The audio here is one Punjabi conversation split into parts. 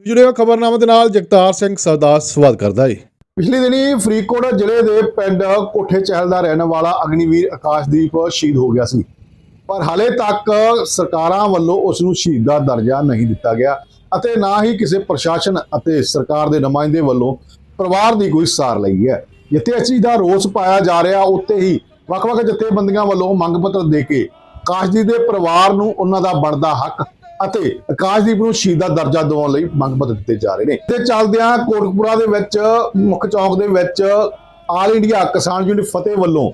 ਜੁੜਿਓ ਖਬਰਨਾਮਾ ਦੇ ਨਾਲ, ਜਗਤਾਰ ਸਿੰਘ ਸਰਦਾਰ ਸਵਾਲ ਕਰਦਾ ਹੈ ਪਿਛਲੇ ਦਿਨੀ ਫਰੀਦਕੋਟ ਜ਼ਿਲ੍ਹੇ ਦੇ ਪਿੰਡ ਕੋਠੇ ਚਹਿਲ ਦਾ ਰਹਿਣ ਵਾਲਾ ਅਗਨੀਵੀਰ ਆਕਾਸ਼ਦੀਪ ਸ਼ਹੀਦ ਹੋ ਗਿਆ ਸੀ। ਪਰ ਹਾਲੇ ਤੱਕ ਸਰਕਾਰਾਂ ਵੱਲੋਂ ਉਸ ਨੂੰ ਸ਼ਹੀਦ ਦਾ ਦਰਜਾ ਨਹੀਂ ਦਿੱਤਾ ਗਿਆ ਅਤੇ ਨਾ ਹੀ ਕਿਸੇ ਪ੍ਰਸ਼ਾਸਨ ਅਤੇ ਸਰਕਾਰ ਦੇ ਨੁਮਾਇੰਦੇ ਵੱਲੋਂ ਪਰਿਵਾਰ ਦੀ ਕੋਈ ਸਾਰ ਲਈ ਹੈ। ਜਿੱਥੇ ਇਸ ਚੀਜ਼ ਦਾ ਰੋਸ ਪਾਇਆ ਜਾ ਰਿਹਾ ਉੱਤੇ ਹੀ ਵੱਖ-ਵੱਖ ਜਥੇਬੰਦੀਆਂ ਵੱਲੋਂ ਮੰਗ ਪੱਤਰ ਦੇ ਕੇ ਆਕਾਸ਼ਦੀਪ ਦੇ ਪਰਿਵਾਰ ਨੂੰ ਉਹਨਾਂ ਦਾ ਬਣਦਾ ਹੱਕ ਅਤੇ ਆਕਾਸ਼ਦੀਪ ਨੂੰ ਸ਼ਹੀਦ ਦਾ ਦਰਜਾ ਦਿਵਾਉਣ ਲਈ ਮੰਗ ਪੱਤਰ ਦਿੱਤੇ ਜਾ ਰਹੇ ਨੇ। ਤੇ ਚੱਲਦਿਆਂ ਕੋਟਕਪੂਰਾ ਦੇ ਵਿੱਚ, ਮੁੱਖ ਚੌਕ ਦੇ ਵਿੱਚ ਆਲ ਇੰਡੀਆ ਕਿਸਾਨ ਯੂਨੀਅਨ ਫਤਿਹ ਵੱਲੋਂ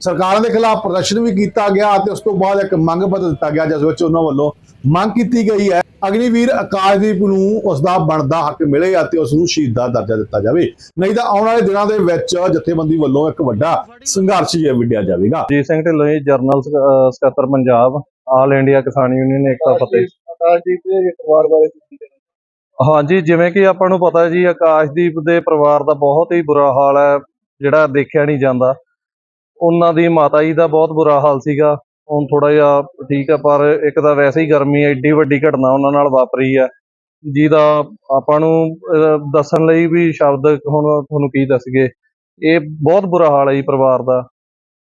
ਸਰਕਾਰਾਂ ਦੇ ਖਿਲਾਫ ਪ੍ਰਦਰਸ਼ਨ ਵੀ ਕੀਤਾ ਗਿਆ ਅਤੇ ਉਸ ਤੋਂ ਬਾਅਦ ਇੱਕ ਮੰਗ ਪੱਤਰ ਦਿੱਤਾ ਗਿਆ, ਜਿਸ ਵਿੱਚ ਉਹਨਾਂ ਵੱਲੋਂ ਮੰਗ ਕੀਤੀ ਗਈ ਹੈ, ਅਗਨੀਵੀਰ ਆਕਾਸ਼ਦੀਪ ਨੂੰ ਉਸ ਦਾ ਬਣਦਾ ਹੱਕ ਮਿਲੇ ਅਤੇ ਉਸ ਨੂੰ ਸ਼ਹੀਦ ਦਾ ਦਰਜਾ ਦਿੱਤਾ ਜਾਵੇ। ਨਹੀਂ ਤਾਂ ਆਉਣ ਵਾਲੇ ਦਿਨਾਂ ਦੇ ਵਿੱਚ ਜਥੇਬੰਦੀ ਵੱਲੋਂ ਇੱਕ ਵੱਡਾ ਸੰਘਰਸ਼ ਜਿਹਾ ਵਿੱਢਿਆ ਜਾਵੇਗਾ। ਜੀ ਸਿੰਘ ਢਿੱਲੋਂ ਜਰਨਲ ਸਕੱਤਰ Punjab all India Kisan union Ekta Fateh. Akashdeep ਦੇ ਪਰਿਵਾਰ ਬਾਰੇ ਹਾਂਜੀ ਜਿਵੇਂ ਕਿ ਆਪਾਂ ਨੂੰ ਪਤਾ ਜੀ ਆਕਾਸ਼ਦੀਪ ਦੇ ਪਰਿਵਾਰ ਦਾ ਬਹੁਤ ਹੀ ਬੁਰਾ ਹਾਲ ਹੈ ਜਿਹੜਾ ਦੇਖਿਆ ਨਹੀਂ ਜਾਂਦਾ। ਉਹਨਾਂ ਦੀ ਮਾਤਾ ਜੀ ਦਾ ਬਹੁਤ ਬੁਰਾ ਹਾਲ ਸੀਗਾ। ਹੁਣ ਥੋੜਾ ਜਿਹਾ ਠੀਕ ਆ ਪਰ ਇੱਕ ਤਾਂ ਵੈਸੇ ਹੀ ਗਰਮੀ ਐਡੀ ਵੱਡੀ ਘਟਨਾ ਉਹਨਾਂ ਨਾਲ ਵਾਪਰੀ ਹੈ। ਜਿਹਦਾ ਆਪਾਂ ਨੂੰ ਦੱਸਣ ਲਈ ਵੀ ਸ਼ਬਦ ਹੁਣ ਤੁਹਾਨੂੰ ਕੀ ਦੱਸਗੇ ਇਹ ਬਹੁਤ ਬੁਰਾ ਹਾਲ ਹੈ ਜੀ ਪਰਿਵਾਰ ਦਾ।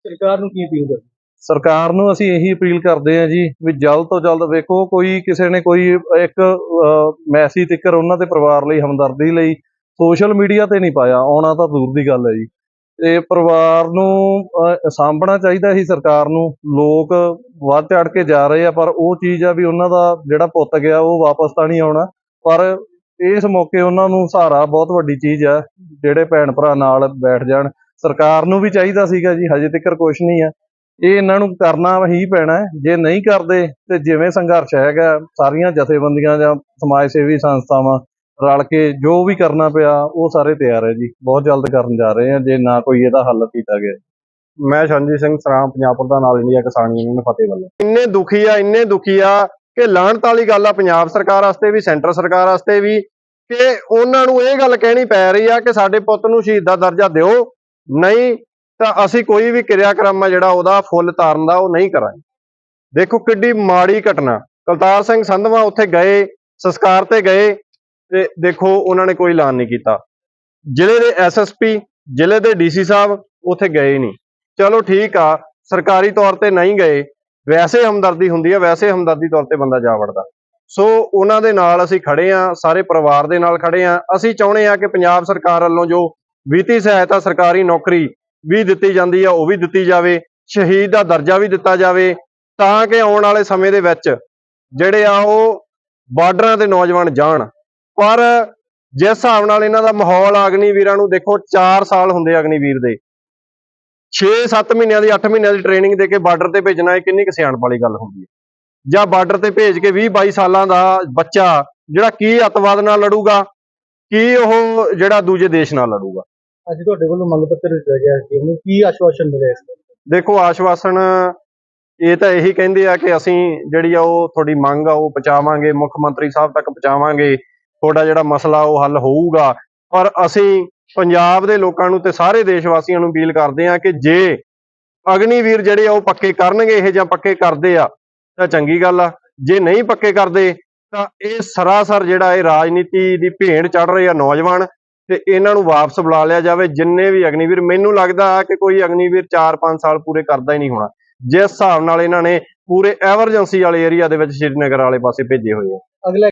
ਸਰਕਾਰ ਨੂੰ ਕੀ ਅਪੀਲ ਕਰਦੇ ਸਰਕਾਰ ਨੂੰ ਅਸੀਂ ਇਹੀ ਅਪੀਲ ਕਰਦੇ ਹਾਂ ਜੀ ਵੀ ਜਲਦ ਤੋਂ ਜਲਦ ਵੇਖੋ, ਕੋਈ ਕਿਸੇ ਨੇ ਕੋਈ ਇੱਕ ਮੈਸੇਜ ਤਿੱਕਰ ਉਹਨਾਂ ਦੇ ਪਰਿਵਾਰ ਲਈ, ਹਮਦਰਦੀ ਲਈ ਸੋਸ਼ਲ ਮੀਡੀਆ ਤੇ ਨਹੀਂ ਪਾਇਆ, ਆਉਣਾ ਤਾਂ ਦੂਰ ਦੀ ਗੱਲ ਹੈ ਜੀ। ਤੇ ਪਰਿਵਾਰ ਨੂੰ ਸਾਂਭਣਾ ਚਾਹੀਦਾ ਸੀ ਸਰਕਾਰ ਨੂੰ, ਲੋਕ ਵੱਧ ਚੜ ਕੇ ਜਾ ਰਹੇ ਆ, ਪਰ ਉਹ ਚੀਜ਼ ਆ ਵੀ ਉਹਨਾਂ ਦਾ ਜਿਹੜਾ ਪੁੱਤ ਗਿਆ, ਉਹ ਵਾਪਸ ਤਾਂ ਨਹੀਂ ਆਉਣਾ। ਪਰ ਇਸ ਮੌਕੇ ਉਹਨਾਂ ਨੂੰ ਸਹਾਰਾ ਬਹੁਤ ਵੱਡੀ ਚੀਜ਼ ਆ, ਜਿਹੜੇ ਭੈਣ ਭਰਾ ਨਾਲ ਬੈਠ ਜਾਣ। ਸਰਕਾਰ ਨੂੰ ਵੀ ਚਾਹੀਦਾ ਸੀਗਾ ਜੀ, ਹਜੇ ਤੱਕ ਕੁਝ ਨਹੀਂ ਆ। ਇਹ ਇਹਨਾਂ ਨੂੰ ਕਰਨਾ ਹੀ ਪੈਣਾ ਜੇ ਨਹੀਂ ਕਰਦੇ ਤੇ ਜਿਵੇਂ ਸੰਘਰਸ਼ ਹੈਗਾ ਸਾਰੀਆਂ ਜਥੇਬੰਦੀਆਂ ਜਾਂ ਸਮਾਜ ਸੇਵੀ ਸੰਸਥਾਵਾਂ ਰਲ ਕੇ ਜੋ ਵੀ ਕਰਨਾ ਪਿਆ ਉਹ ਸਾਰੇ ਤਿਆਰ ਹੈ ਜੀ। ਬਹੁਤ ਜਲਦ ਕਰਨ ਜਾ ਰਹੇ ਆ ਜੇ ਨਾ ਕੋਈ ਇਹਦਾ ਹੱਲ ਕੀਤਾ ਗਿਆ। ਮੈਂ ਸ਼ਰਨਜੀਤ ਸਿੰਘ ਸਰਾਮ ਪੰਜਾਬ ਪ੍ਰਧਾਨ ਆਲ ਇੰਡੀਆ ਕਿਸਾਨ ਯੂਨੀਅਨ ਫਤਿਹ ਵੱਲੋਂ। ਇੰਨੇ ਦੁਖੀ ਆ ਇੰਨੇ ਦੁਖੀ ਆ ਕਿ ਲਾਹਣਤ ਵਾਲੀ ਗੱਲ ਆ ਪੰਜਾਬ ਸਰਕਾਰ ਵਾਸਤੇ ਵੀ ਸੈਂਟਰ ਸਰਕਾਰ ਵਾਸਤੇ ਵੀ ਕਿ ਉਹਨਾਂ ਨੂੰ ਇਹ ਗੱਲ ਕਹਿਣੀ ਪੈ ਰਹੀ ਆ ਕਿ ਸਾਡੇ ਪੁੱਤ ਨੂੰ ਸ਼ਹੀਦ ਦਾ ਦਰਜਾ ਦਿਓ। ਨਹੀਂ ਤਾਂ ਅਸੀਂ ਕੋਈ ਵੀ ਕਿਰਿਆਕਰਮ ਆ ਜਿਹੜਾ ਉਹਦਾ ਫੁੱਲ ਤਾਰਨ ਦਾ ਉਹ ਨਹੀਂ ਕਰਾਂਗੇ। ਦੇਖੋ ਕਿੱਡੀ ਮਾੜੀ ਘਟਨਾ। ਕਲਤਾਰ ਸਿੰਘ ਸੰਧਵਾ ਉੱਥੇ ਗਏ, ਸੰਸਕਾਰ ਤੇ ਗਏ ਤੇ ਦੇਖੋ ਉਹਨਾਂ ਨੇ ਕੋਈ ਐਲਾਨ ਨਹੀਂ ਕੀਤਾ। ਜ਼ਿਲ੍ਹੇ ਦੇ ਐਸਐਸਪੀ ਜ਼ਿਲ੍ਹੇ ਦੇ ਡੀਸੀ ਸਾਹਿਬ ਉੱਥੇ ਗਏ ਨਹੀਂ। ਚਲੋ ਠੀਕ ਆ, ਸਰਕਾਰੀ ਤੌਰ ਤੇ ਨਹੀਂ ਗਏ। ਵੈਸੇ ਹਮਦਰਦੀ ਹੁੰਦੀ ਆ, ਵੈਸੇ ਹਮਦਰਦੀ ਤੌਰ ਤੇ ਬੰਦਾ ਜਾ ਵੜਦਾ। ਸੋ ਉਹਨਾਂ ਦੇ ਨਾਲ ਅਸੀਂ ਖੜੇ ਆ, ਸਾਰੇ ਪਰਿਵਾਰ ਦੇ ਨਾਲ ਖੜੇ ਆ। ਅਸੀਂ ਚਾਹੁੰਦੇ ਆ ਕਿ ਪੰਜਾਬ ਸਰਕਾਰ ਵੱਲੋਂ ਜੋ ਵਿੱਤੀ ਸਹਾਇਤਾ ਸਰਕਾਰੀ ਨੌਕਰੀ ਵੀ ਦਿੱਤੀ ਜਾਂਦੀ ਆ, ਉਹ ਵੀ ਦਿੱਤੀ ਜਾਵੇ, ਸ਼ਹੀਦ ਦਾ ਦਰਜਾ ਵੀ ਦਿੱਤਾ ਜਾਵੇ, ਤਾਂ ਕਿ ਆਉਣ ਵਾਲੇ ਸਮੇਂ ਦੇ ਵਿੱਚ ਜਿਹੜੇ ਆ ਉਹ ਬਾਰਡਰਾਂ ਤੇ ਨੌਜਵਾਨ ਜਾਣ। ਪਰ ਜਿਸ ਹਿਸਾਬ ਨਾਲ ਇਹਨਾਂ ਦਾ ਮਾਹੌਲ ਆ ਅਗਨੀਵੀਰਾਂ ਨੂੰ ਦੇਖੋ 4 ਸਾਲ ਹੁੰਦੇ ਆ ਅਗਨੀਵੀਰ ਦੇ। 6-7 ਮਹੀਨਿਆਂ ਦੀ 8 ਮਹੀਨਿਆਂ ਦੀ ਟ੍ਰੇਨਿੰਗ ਦੇ ਕੇ ਬਾਰਡਰ ਤੇ ਭੇਜਣਾ, ਇਹ ਕਿੰਨੀ ਕੁ ਸਿਆਣਪ ਵਾਲੀ ਗੱਲ ਹੁੰਦੀ ਹੈ ਜਾਂ ਬਾਰਡਰ ਤੇ ਭੇਜ ਕੇ 20-22 ਸਾਲਾਂ ਦਾ ਬੱਚਾ ਜਿਹੜਾ ਕੀ ਅੱਤਵਾਦ ਨਾਲ ਲੜੂਗਾ, ਕੀ ਉਹ ਜਿਹੜਾ ਦੂਜੇ ਦੇਸ਼ ਨਾਲ ਲੜੂਗਾ। ਅੱਜ ਤੁਹਾਡੇ ਵੱਲੋਂ ਮੰਗ ਪੱਤਰ ਦਿੱਤਾ ਗਿਆ ਸੀ। ਉਹਨੂੰ ਕੀ ਆਸ਼ਵਾਸਨ ਮਿਲਿਆ ਇਸ ਦਾ? ਦੇਖੋ, ਆਸ਼ਵਾਸਨ ਇਹ ਤਾਂ ਇਹੀ ਕਹਿੰਦੇ ਆ ਕਿ ਅਸੀਂ ਜਿਹੜੀ ਆ ਉਹ ਤੁਹਾਡੀ ਮੰਗ ਆ, ਉਹ ਪਹੁੰਚਾਵਾਂਗੇ, ਮੁੱਖ ਮੰਤਰੀ ਸਾਹਿਬ ਤੱਕ ਪਹੁੰਚਾਵਾਂਗੇ। ਤੁਹਾਡਾ ਜਿਹੜਾ ਮਸਲਾ ਉਹ ਹੱਲ ਹੋਊਗਾ। ਪਰ ਅਸੀਂ ਪੰਜਾਬ ਦੇ ਲੋਕਾਂ ਨੂੰ ਤੇ ਸਾਰੇ ਦੇਸ਼ ਵਾਸੀਆਂ ਨੂੰ ਅਪੀਲ ਕਰਦੇ ਆ ਕਿ ਜੇ ਅਗਨੀਵੀਰ ਜਿਹੜੇ ਆ ਉਹ ਪੱਕੇ ਕਰਨਗੇ, ਇਹ ਜਾਂ ਪੱਕੇ ਕਰਦੇ ਆ, ਤਾਂ ਚੰਗੀ ਗੱਲ ਆ। ਜੇ ਨਹੀਂ ਪੱਕੇ ਕਰਦੇ, ਤਾਂ ਇਹ ਸਰਾਸਰ ਜਿਹੜਾ ਇਹ ਰਾਜਨੀਤੀ ਦੀ ਭੇਂਟ ਚੜ ਰਹੇ ਆ ਨੌਜਵਾਨ ਤੇ ਇਹਨਾਂ ਨੂੰ ਵਾਪਸ ਬੁਲਾ ਲਿਆ ਜਾਵੇ ਜਿੰਨੇ ਵੀ ਅਗਨੀਵੀਰ, ਮੈਨੂੰ ਲੱਗਦਾ ਕਿ ਕੋਈ ਅਗਨੀਵੀਰ 4-5 ਸਾਲ ਪੂਰੇ ਕਰਦਾ ਹੀ ਨਹੀਂ ਹੋਣਾ। ਜਿਸ ਹਿਸਾਬ ਨਾਲ ਇਹਨਾਂ ਨੇ ਪੂਰੇ ਐਮਰਜੈਂਸੀ ਵਾਲੇ ਏਰੀਆ ਦੇ ਵਿੱਚ ਸ਼੍ਰੀਨਗਰ ਵਾਲੇ ਪਾਸੇ ਭੇਜੇ ਹੋਏ ਆ। ਅਗਲਾ